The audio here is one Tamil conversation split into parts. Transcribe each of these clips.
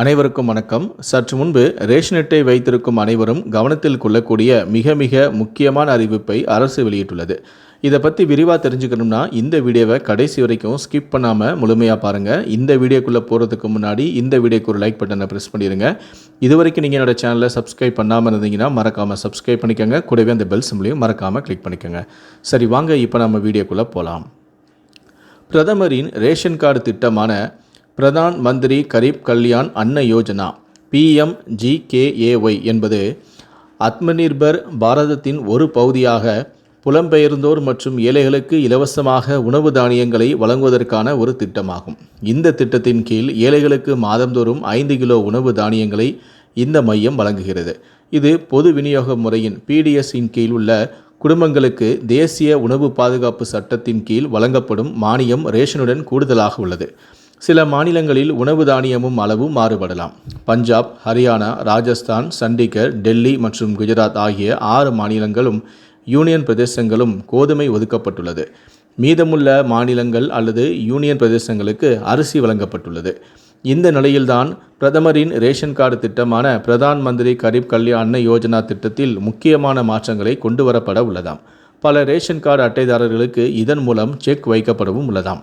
அனைவருக்கும் வணக்கம். சற்று முன்பு ரேஷன் அட்டை வைத்திருக்கும் அனைவரும் கவனத்தில் கொள்ளக்கூடிய மிக மிக முக்கியமான அறிவிப்பை அரசு வெளியிட்டுள்ளது. இதை பற்றி விரிவாக தெரிஞ்சுக்கணும்னா இந்த வீடியோவை கடைசி வரைக்கும் ஸ்கிப் பண்ணாமல் முழுமையாக பாருங்கள் இந்த வீடியோக்குள்ளே போகிறதுக்கு முன்னாடி இந்த வீடியோக்கு ஒரு லைக் பட்டனை ப்ரெஸ் பண்ணிடுங்க இது வரைக்கும் நீங்கள் என்னோடய சேனலை சப்ஸ்கிரைப் பண்ணாமல் இருந்தீங்கன்னா மறக்காமல் சப்ஸ்கிரைப் பண்ணிக்கோங்க. கூடவே அந்த பெல் சிம்லையும் மறக்காமல் கிளிக் பண்ணிக்கோங்க. சரி வாங்க இப்போ நம்ம வீடியோக்குள்ளே போகலாம் பிரதமரின் ரேஷன் கார்டு திட்டமான பிரதான் மந்திரி கரீப் கல்யாண் அன்ன யோஜனா பிஎம்ஜிகேஏஒய் என்பது ஆத்மநிர்பர் பாரதத்தின் ஒரு பகுதியாக புலம்பெயர்ந்தோர் மற்றும் ஏழைகளுக்கு இலவசமாக உணவு தானியங்களை வழங்குவதற்கான ஒரு திட்டமாகும். இந்த திட்டத்தின் கீழ் ஏழைகளுக்கு மாதந்தோறும் ஐந்து கிலோ உணவு தானியங்களை இந்த மையம் வழங்குகிறது. இது பொது விநியோக முறையின் பிடிஎஸ்ஸின் கீழ் உள்ள குடும்பங்களுக்கு தேசிய உணவு பாதுகாப்பு சட்டத்தின் கீழ் வழங்கப்படும் மானியம் ரேஷனுடன் கூடுதலாக உள்ளது. சில மாநிலங்களில் உணவு தானியமும் அளவும் மாறுபடலாம். பஞ்சாப் ஹரியானா ராஜஸ்தான் சண்டிகர் டெல்லி மற்றும் குஜராத் ஆகிய ஆறு மாநிலங்களும் யூனியன் பிரதேசங்களும் கோதுமை ஒதுக்கப்பட்டுள்ளது. மீதமுள்ள மாநிலங்கள் அல்லது யூனியன் பிரதேசங்களுக்கு அரிசி வழங்கப்பட்டுள்ளது. இந்த நிலையில்தான் பிரதமரின் ரேஷன் கார்டு திட்டமான பிரதான் மந்திரி கரீப் கல்யாண் அன்ன யோஜனா திட்டத்தில் முக்கியமான மாற்றங்களை கொண்டு வரப்பட உள்ளதாம். பல ரேஷன் கார்டு அட்டைதாரர்களுக்கு இதன் மூலம் செக் வைக்கப்படவும் உள்ளதாம்.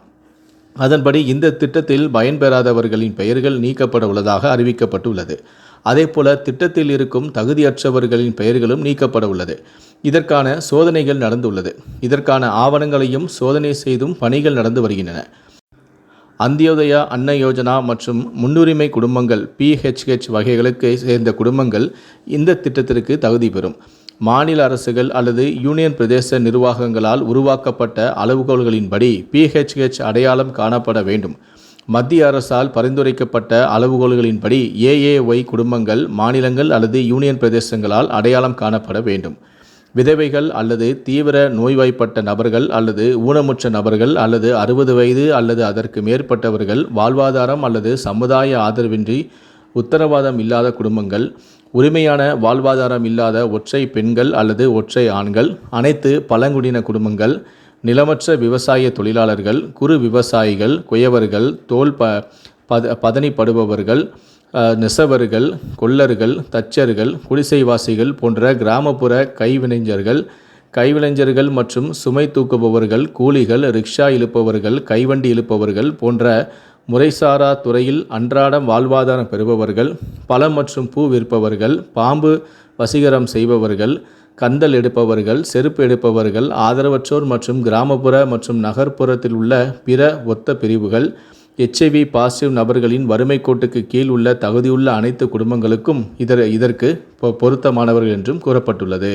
அதன்படி இந்த திட்டத்தில் பயன்பெறாதவர்களின் பெயர்கள் நீக்கப்பட உள்ளதாக அறிவிக்கப்பட்டுள்ளது. அதேபோல திட்டத்தில் இருக்கும் தகுதியற்றவர்களின் பெயர்களும் நீக்கப்பட உள்ளது. இதற்கான சோதனைகள் நடந்துள்ளது. இதற்கான ஆவணங்களையும் சோதனை செய்தும் பணிகள் நடந்து வருகின்றன. அந்தியோதயா அன்ன யோஜனா மற்றும் முன்னுரிமை குடும்பங்கள் பிஹெச்ஹெச் வகைகளுக்கு சேர்ந்த குடும்பங்கள் இந்த திட்டத்திற்கு தகுதி பெறும். மாநில அரசுகள் அல்லது யூனியன் பிரதேச நிர்வாகங்களால் உருவாக்கப்பட்ட அளவுகோல்களின்படி பிஹெச்ஹெச் அடையாளம் காணப்பட வேண்டும். மத்திய அரசால் பரிந்துரைக்கப்பட்ட அளவுகோல்களின்படி ஏஏஒய் குடும்பங்கள் மாநிலங்கள் அல்லது யூனியன் பிரதேசங்களால் அடையாளம் காணப்பட வேண்டும். விதவைகள் அல்லது தீவிர நோய்வாய்ப்பட்ட நபர்கள் அல்லது ஊனமுற்ற நபர்கள் அல்லது அறுபது வயது அல்லது அதற்கு மேற்பட்டவர்கள் வாழ்வாதாரம் அல்லது சமுதாய ஆதரவின்றி உத்தரவாதம் இல்லாத குடும்பங்கள் உரிமையான வாழ்வாதாரம் இல்லாத ஒற்றை பெண்கள் அல்லது ஒற்றை ஆண்கள் அனைத்து பழங்குடியின குடும்பங்கள் நிலமற்ற விவசாய தொழிலாளர்கள் குறு விவசாயிகள் குயவர்கள் தோல் ப பத பதனிப்படுபவர்கள் நெசவர்கள் கொல்லர்கள் தச்சர்கள் குடிசைவாசிகள் போன்ற கிராமப்புற கைவினைஞர்கள் கைவிளைஞர்கள் மற்றும் சுமை தூக்குபவர்கள் கூலிகள் ரிக்ஷா இழுப்பவர்கள் கைவண்டி இழுப்பவர்கள் போன்ற முறைசாரா துறையில் அன்றாடம் வாழ்வாதாரம் பெறுபவர்கள் பழம் மற்றும் பூ விற்பவர்கள் பாம்பு வசீகரம் செய்பவர்கள் கந்தல் எடுப்பவர்கள் செருப்பு எடுப்பவர்கள் ஆதரவற்றோர் மற்றும் கிராமப்புற மற்றும் நகர்ப்புறத்தில் உள்ள பிற ஒத்த பிரிவுகள் எச்ஐவி பாசிட்டிவ் நபர்களின் வறுமை கோட்டுக்கு கீழ் உள்ள தகுதியுள்ள அனைத்து குடும்பங்களுக்கும் இதர் இதற்கு பொ- பொருத்தமானவர்கள் என்றும் கூறப்பட்டுள்ளது.